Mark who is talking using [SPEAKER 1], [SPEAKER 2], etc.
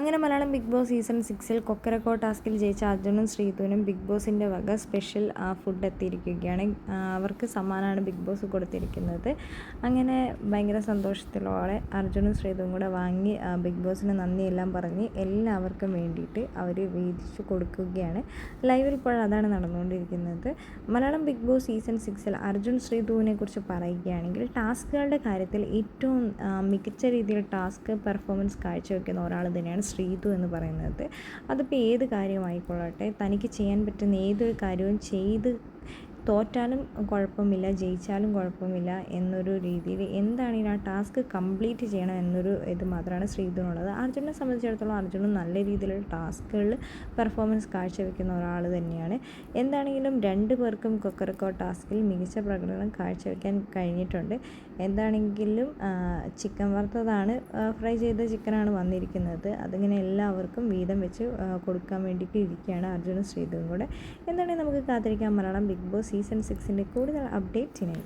[SPEAKER 1] അങ്ങനെ Malayalam big boss season സിക്സിൽ കൊക്കരക്കോ ടാസ്കിൽ ജയിച്ച അർജുനും ശ്രീതുവിനും ബിഗ് ബോസിന്റെ വക സ്പെഷ്യൽ ഫുഡ് എത്തിയിരിക്കുകയാണ്. അവർക്ക് സമ്മാനമാണ് ബിഗ് ബോസ് കൊടുത്തിരിക്കുന്നത്. അങ്ങനെ ഭയങ്കര സന്തോഷത്തിലോടെ അർജുനും ശ്രീതുവും കൂടെ വാങ്ങി ബിഗ് ബോസിന് നന്ദിയെല്ലാം പറഞ്ഞ് എല്ലാവർക്കും വേണ്ടിയിട്ട് അവർ വീതിച്ചു കൊടുക്കുകയാണ്. ലൈവിൽ ഇപ്പോൾ അതാണ് നടന്നുകൊണ്ടിരിക്കുന്നത്. മലയാളം ബിഗ് ബോസ് സീസൺ സിക്സിൽ അർജുൻ ശ്രീതുവിനെ കുറിച്ച് പറയുകയാണെങ്കിൽ ടാസ്കുകളുടെ കാര്യത്തിൽ ഏറ്റവും മികച്ച രീതിയിൽ ടാസ്ക് പെർഫോമൻസ് കാഴ്ചവെക്കുന്ന ഒരാൾ തന്നെയാണ് ശ്രീതു എന്ന് പറയുന്നത്. അതിപ്പോൾ ഏത് കാര്യമായിക്കൊള്ളട്ടെ? തനിക്ക് ചെയ്യാൻ പറ്റുന്ന ഏതൊരു കാര്യവും ചെയ്ത് തോറ്റാലും കുഴപ്പമില്ല ജയിച്ചാലും കുഴപ്പമില്ല എന്നൊരു രീതിയിൽ എന്താണെങ്കിലും ആ ടാസ്ക് കംപ്ലീറ്റ് ചെയ്യണം എന്നൊരു ഇത് മാത്രമാണ് ശ്രീധുനുള്ളത് അർജുനെ സംബന്ധിച്ചിടത്തോളം അർജുനും നല്ല രീതിയിലുള്ള ടാസ്കുകളിൽ പെർഫോമൻസ് കാഴ്ചവെക്കുന്ന ഒരാൾ തന്നെയാണ്. എന്താണെങ്കിലും രണ്ട് പേർക്കും കൊക്കറക്കോ ടാസ്കിൽ മികച്ച പ്രകടനം കാഴ്ചവെക്കാൻ കഴിഞ്ഞിട്ടുണ്ട്. എന്താണെങ്കിലും ചിക്കൻ വറുത്തതാണ് ഫ്രൈ ചെയ്ത ചിക്കനാണ് വന്നിരിക്കുന്നത്. അതിങ്ങനെ എല്ലാവർക്കും വീതം വെച്ച് കൊടുക്കാൻ വേണ്ടിയിട്ട് ഇരിക്കുകയാണ് അർജുനും ശ്രീധുവും കൂടെ. എന്താണെങ്കിൽ നമുക്ക് കാത്തിരിക്കാൻ മലയാളം ബിഗ് ബോസ് സീസൺ സിക്സിന്റെ കൂടുതൽ അപ്ഡേറ്റ്സിനായി